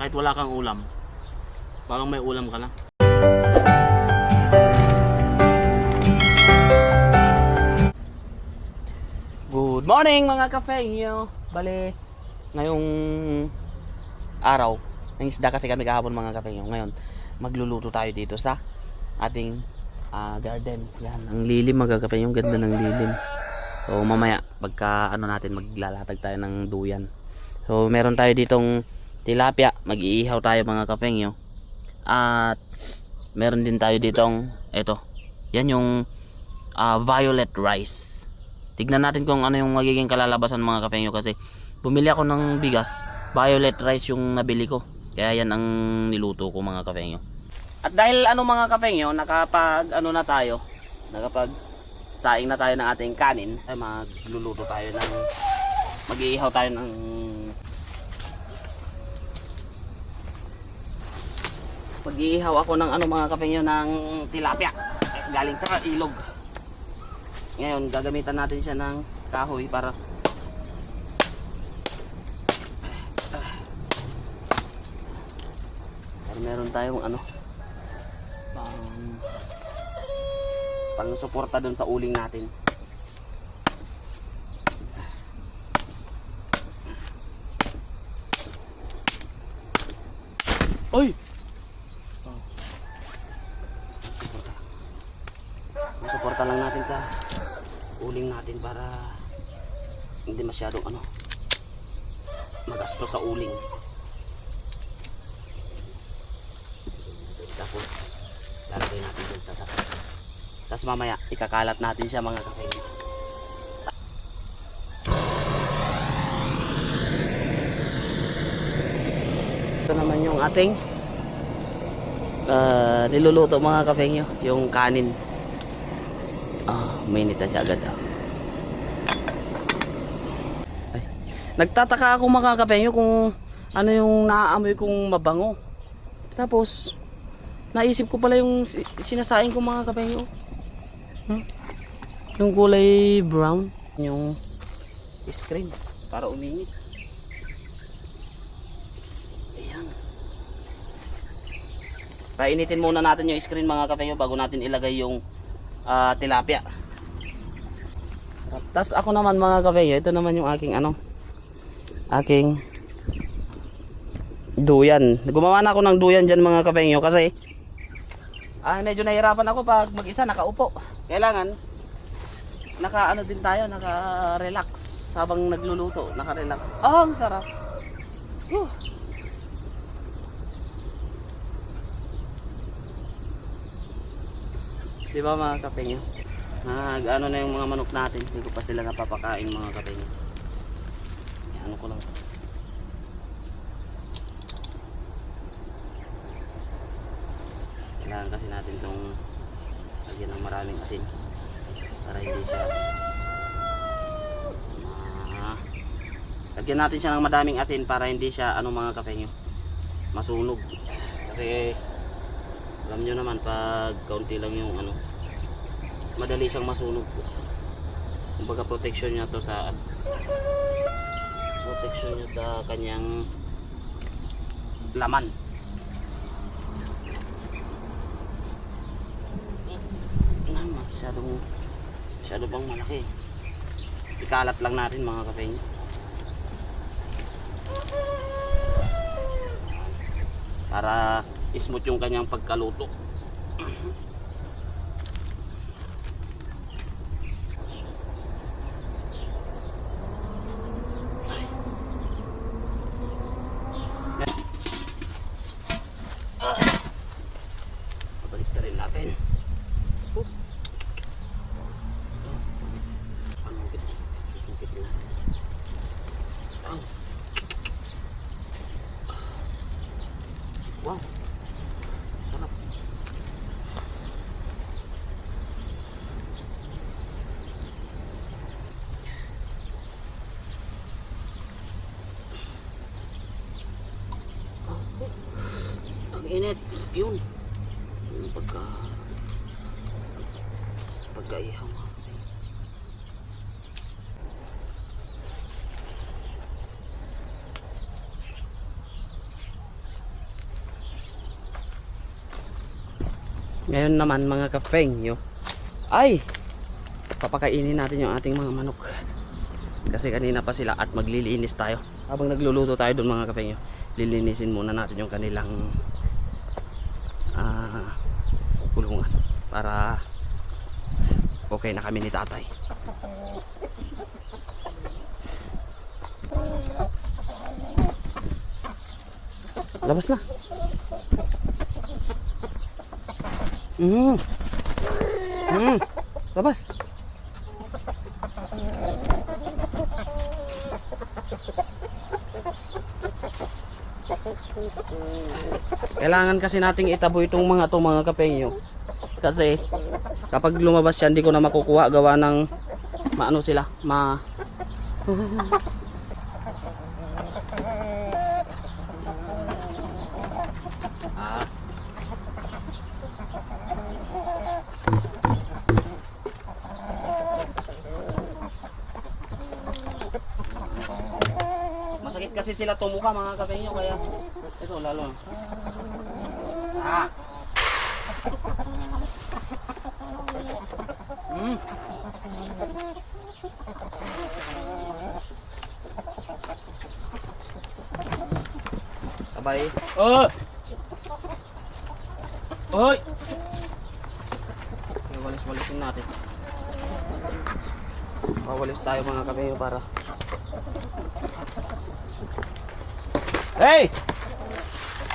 kahit wala kang ulam, parang may ulam ka na. Good morning mga kafengyo! Bale, ngayong araw, ng isda kasi kami kahapon mga kafengyo. Ngayon, magluluto tayo dito sa ating ah, garden. Yan, ang lilim mga kafengyo, ang ganda ng lilim. So mamaya, pagka ano natin, maglalatag tayo ng duyan. So meron tayo ditong tilapia, mag-iihaw tayo mga kafengyo. At meron din tayo ditong, eto, yan yung ah, violet rice. Tignan natin kung ano yung magiging kalalabasan mga kapengyo kasi bumili ako ng bigas, violet rice yung nabili ko. Kaya yan ang niluto ko mga kapengyo. At dahil ano mga kapengyo, nakapag ano na tayo, nakapag saing na tayo ng ating kanin, ay magluluto tayo ng mag-iihaw tayo ng pag-iihaw ako ng ano mga kapengyo ng tilapia galing sa ilog. Ngayon, gagamitan natin siya ng kahoy para para meron tayong ano pang pang suporta doon sa uling natin. Oy! Suporta lang natin sa uling natin para hindi masyadong ano magastos sa uling. Tapos lalagay natin dun sa taas. Tapos mamaya ikakalat natin siya mga kakay ito naman yung ating ah, niluluto mga kapengyo yung kanin. Ah, mainit na siya agad ah. Nagtataka ako mga kapengyo kung ano yung naaamoy kong mabango. Tapos, naisip ko pala yung si- sinasaing ko mga kapengyo. Hmm? Yung kulay brown, yung screen para uminit. Ayan. Painitin muna natin yung screen mga kapengyo bago natin ilagay yung ah, tilapia. Tapos ako naman mga kapeyo, ito naman yung aking ano, aking duyan. Gumawa na ako ng duyan dyan mga kapeyo kasi ah, medyo nahirapan ako pag mag-isa nakaupo. Kailangan naka ano din tayo, naka relax habang nagluluto, naka relax. Oh, ang sarap. Whew. Di ba mga kapengyo? Nag ano na yung mga manok natin. Hindi ko pa sila napapakain mga kapengyo. Ano ko lang. Kailangan kasi natin itong lagyan ng maraming asin para hindi siya lagyan natin siya ng madaming asin para hindi siya ano mga kapengyo masunog kasi alam nyo naman pag kaunti lang yung ano madali siyang masunog kumbaga protection niya to sa protection niya sa kanyang laman. Masyadong masyado bang malaki? Ikalat lang natin mga kape niya para smooth yung kanyang pagkaluto. init. Yun. Yung pagka... Pagkaihaw. Ngayon naman mga kafengyo ay papakainin natin yung ating mga manok kasi kanina pa sila at maglilinis tayo habang nagluluto tayo doon mga kafengyo lilinisin muna natin yung kanilang para okay na kami ni tatay. Labas na. Mm. Mm. Labas. Kailangan kasi nating itabo itong mga to mga kapengyo. Kasi kapag lumabas yan, hindi ko na makukuha gawa ng maano sila, ma. Masakit kasi sila tumuka mga kapengyo kaya ito lalo. Ah. Abay. Oh! Oy! Walis-walisin natin. Pawalis tayo mga kabayo para. Hey!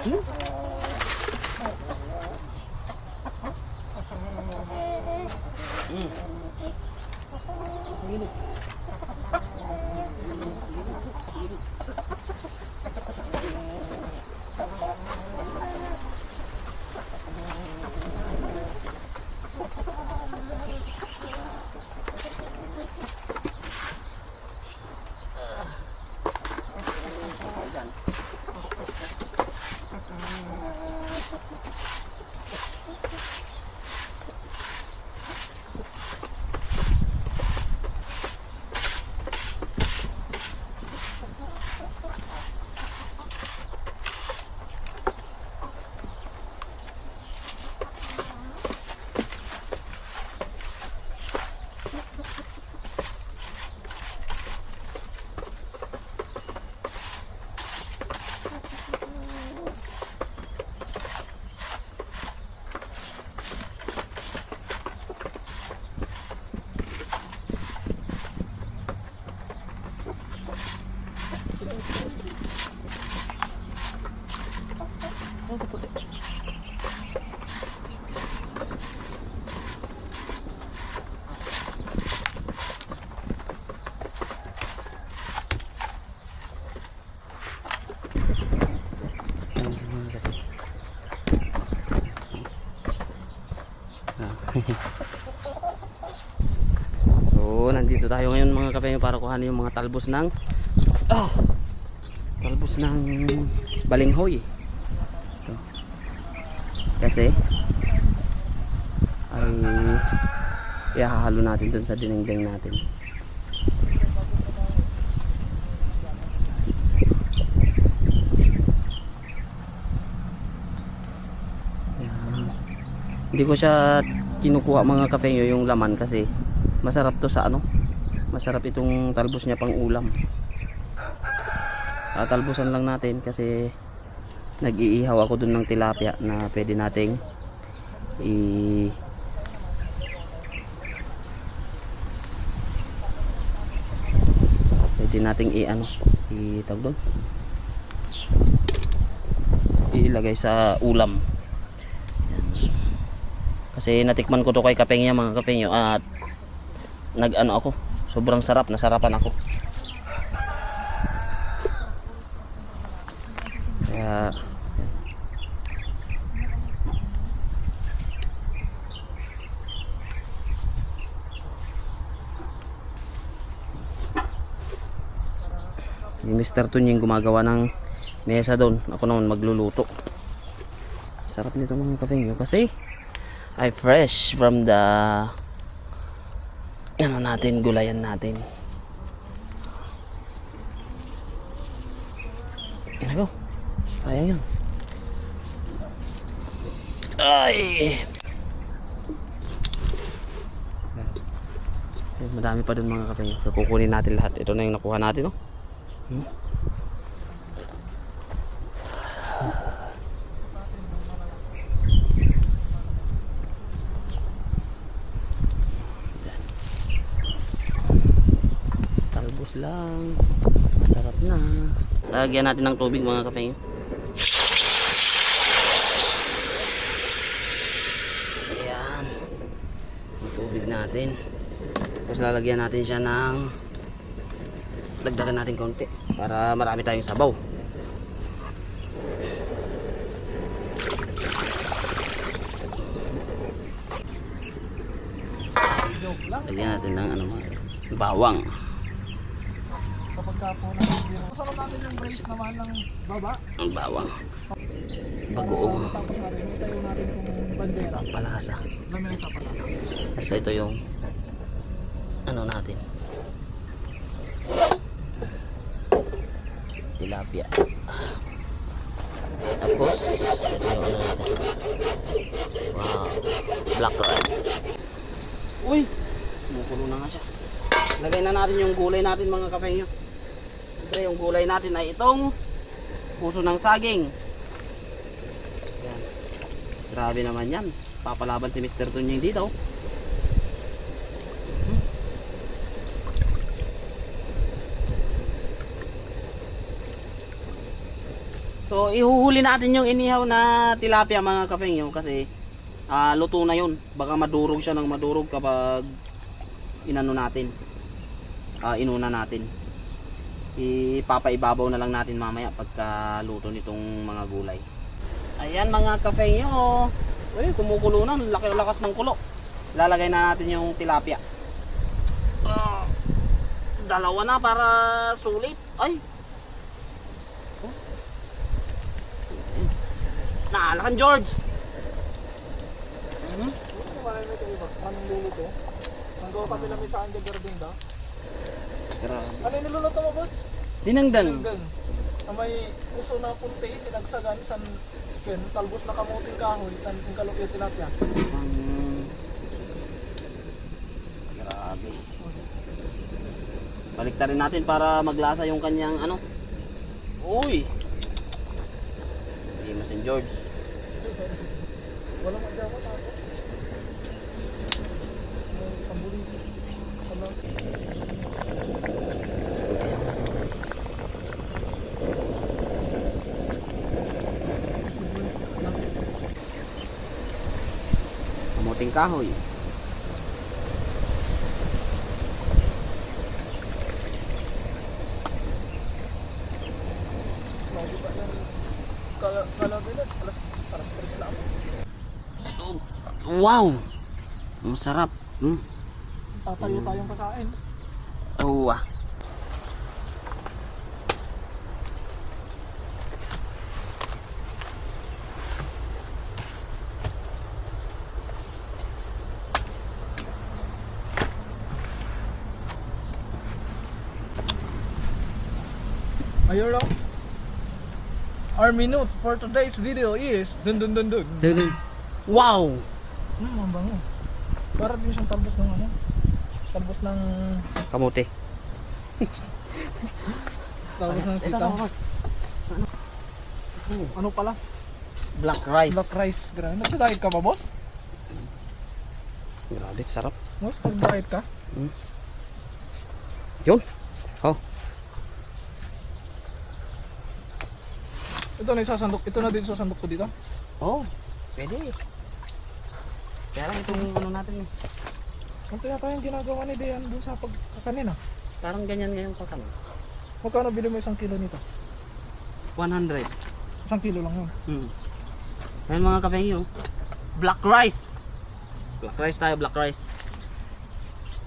Hmm. So, nandito tayo ngayon mga kape para kuhanin yung mga talbos ng ah, talbos ng balinghoy. Ito. Kasi ay ihahalo natin dun sa dinengdeng natin. Yan. Hindi ko siya kinukuha mga kape yung laman kasi masarap to sa ano? Masarap itong talbos niya pang ulam. Tatalbosan lang natin kasi nag-iihaw ako dun ng tilapia na pwede nating i pwede nating i ano i tawag doon ilagay sa ulam. Kasi natikman ko to kay kapengya mga kapengyo at nag ano ako. Sobrang sarap. Nasarapan ako. Kaya si Mr. Tunying gumagawa ng mesa doon. Ako naman magluluto. Sarap nito mga kapengyo kasi ay fresh from the natin, gulayan natin. Ano? Sayang yun. Ay! Ay, madami pa dun mga kape. Kukunin natin lahat. Ito na yung nakuha natin, no? Hmm? Lagyan natin ng tubig mga kapeng. Ayan. Ang tubig natin. Tapos lalagyan natin siya ng dagdagan natin konti para marami tayong sabaw. Lagyan natin ng ano, bawang. Ka po. Masarap natin yung brace naman ng baba. Ang bawang. Bagoong Tapos natin, itayo bandera. palasa. Sapat. Basta ito yung ano natin. Tilapia. Tapos, ito yung ano natin. Wow. Black rice. Uy! Kumukulo na nga siya. Lagay na natin yung gulay natin mga kapengyo. Siyempre yung gulay natin ay itong puso ng saging. Yan. Grabe naman yan. Papalaban si Mr. Tunying dito. So ihuhuli natin yung inihaw na tilapia mga kapengyo kasi ah, luto na yun. Baka madurog siya ng madurog kapag inano natin. Ah, inuna natin. Ipapaibabaw na lang natin mamaya pagka luto nitong mga gulay. Ayan mga kapengyo. Uy, kumukulo na. Ang Laki-lakas ng kulo. Lalagay na natin yung tilapia. Ah, dalawa na para sulit. Ay, Naalakan George. Mhm. Marami na ito iba. Anong luluto? Nanggawa kami lang sa Anja Garden da. Grabe. Ano yung niluluto mo, boss? Dinangdang. Hanggang. Na may puso na punti, sinagsagan, san ken, talbos na kamuting kahoy, tan yung kalukit tilapia. Hmm. Grabe. Baliktarin natin para maglasa yung kanyang ano. Uy. Hindi mo St. George. Walang magdawa tapo. May pambuli. Ano? Kamuting kahoy. Lagi pa yan. Kala- Kalabi na, alas, alas 3 lang. Oh, Wow. Ang sarap. Hmm. Tatayo tayong kakain. Oh, ah. Lang. Our minute for today's video is dun dun dun dun. Wow. Hmm, ang bango. Para din siyang talbos ng ano? Talbos ng Kamuti. talbos ng sitaw. boss. Ano pala? Black rice. Black rice. Grabe. Nagda-diet ka ba, boss? Grabe, sarap. Boss, pag-diet ka? Yun. Oh. Ito na isasandok. Ito na din sasandok ko dito. Oh, pwede. Kaya lang itong ano natin eh. Ang tinatay yung ginagawa ni Dean dun sa pag kanina. Parang ganyan ngayon pa kami. Magkano bili mo isang kilo nito? 100. Isang kilo lang yun. Hmm. Ayan mga kapengyo. Black rice. Black rice tayo, black rice.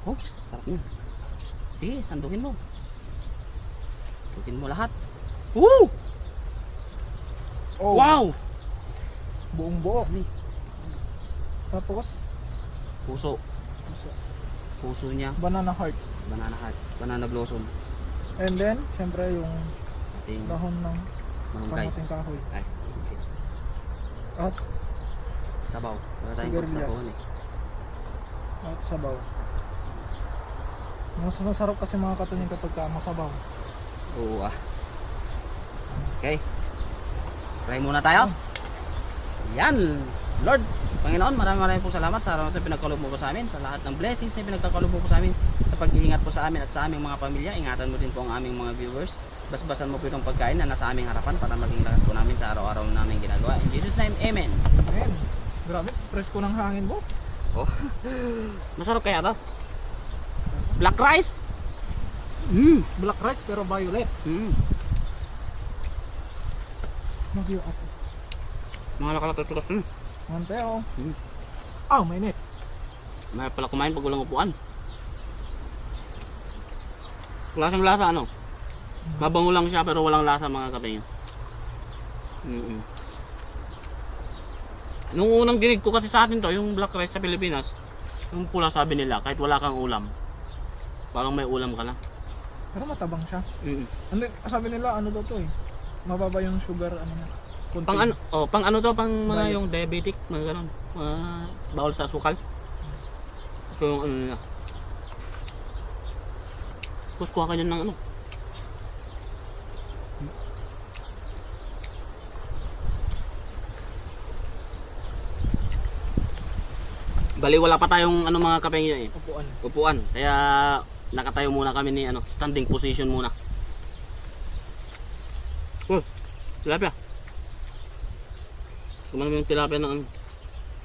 Oh, sarap niya. Sige, sandukin mo. Sandukin mo lahat. Woo! Oh, Wow! Buong buo. Tapos, Puso. Puso niya. banana heart. Banana heart. Banana blossom. And then, syempre yung Ating dahon ng manungkay. kamating kahoy. Ay, At, sabaw. Wala tayong pagsabawan eh. at sabaw. Mas masarap kasi mga katunying kapag ka masabaw. Oo ah. Okay. Try muna tayo. Yan. Lord, Panginoon, maraming maraming po salamat sa araw na ito pinagkaloob mo po sa amin, sa lahat ng blessings na pinagkakaloob mo po sa amin, sa pag-iingat po sa amin at sa aming mga pamilya. Ingatan mo din po ang aming mga viewers. Basbasan mo po itong pagkain na nasa aming harapan para maging lakas po namin sa araw-araw na namin ginagawa. In Jesus' name, Amen. Ayan. Grabe, presko ng hangin boss. Masarap kaya to? Black rice? Mmm. Black rice pero violet. Mm. Mag-iyo ako. Mga nakalatutulas dun. Mante oh. Mm. Ah, mainit. Mahal pala kumain pag walang upuan. Lasang lasa ano? Mabango lang siya pero walang lasa mga kape niyo. Mm Nung unang dinig ko kasi sa atin to, yung black rice sa Pilipinas, yung pula sabi nila, kahit wala kang ulam, parang may ulam ka na. Pero matabang siya. Mm Ano, sabi nila ano daw to eh. Mababa yung sugar ano niya. Konti. Pang ano, oh, pang ano to, pang mga Diet. yung diabetic, mga ganun. Mga bawal sa asukal. Ito yung ano nila. Tapos kuha ka dyan ng ano. Bali wala pa tayong ano mga kapengyo eh. Upuan. Upuan. Kaya nakatayo muna kami ni ano, standing position muna. Oh, tilapia. Kumano mo yung tilapia ng ano,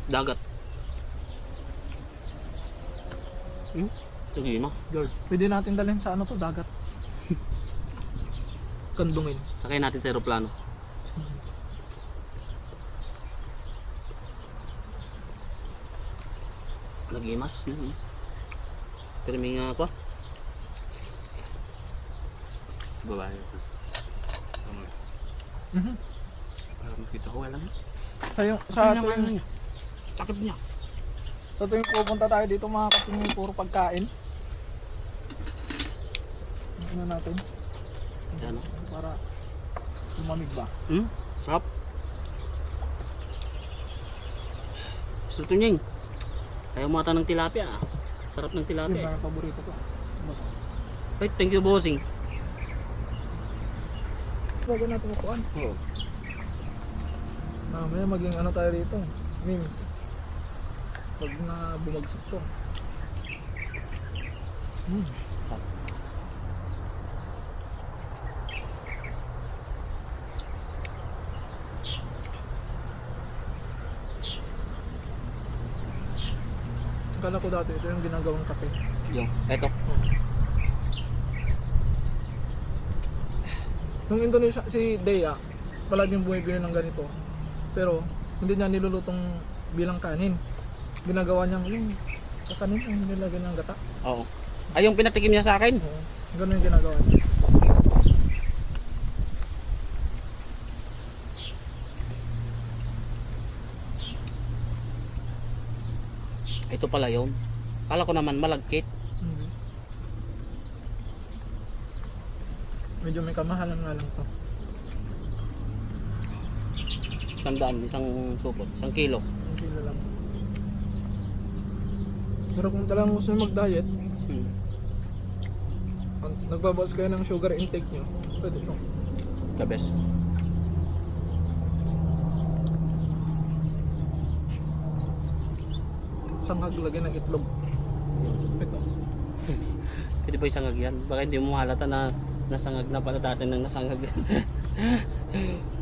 dagat. Hmm? Sige, mas. Girl. Pwede natin dalhin sa ano to, dagat. Kandungin. Sakay natin sa aeroplano. Nagimas. Mm. Pero may nga ako. Babae. Mhm. Para makita ko wala. Sa yung Sa sa ano tuwing, niya? Takip niya. sa tuwing pupunta tayo dito mga katunying puro pagkain. Ano natin? Yan. Para lumamig ba? Hmm? Sarap. Gusto ito nying. Ayaw mata ng tilapia ah. Sarap ng Yun tilapia eh. na paborito ko. Boss. Ay, thank you bossing. Bago natin upuan. Oo. Mamaya maging ano tayo dito. Memes. Pag na bumagsak to. Hmm. Akala ko dati ito yung ginagawang kape. Yung, eto. Nung Indonesia, si Dea, palaging bumibili ng ganito. Pero, hindi niya nilulutong bilang kanin. Ginagawa niyang yung kakanin ang nilagyan ng gata. Oo. Ay, yung pinatikim niya sa akin. Oo, ganun yung ginagawa niya. Ito pala yun. Kala ko naman malagkit. Hindi. Medyo may kamahalan nga lang to. Isang daan, isang supot, isang kilo. Ang kilo lang. Pero kung talagang gusto nyo mag-diet, Hmm. pag nagbabawas kayo ng sugar intake nyo, pwede to. The best. Sangag lagyan ng itlog. Ito. Pwede ba isangag yan? Baka hindi mo halata na nasangag na pala dati nang nasangag.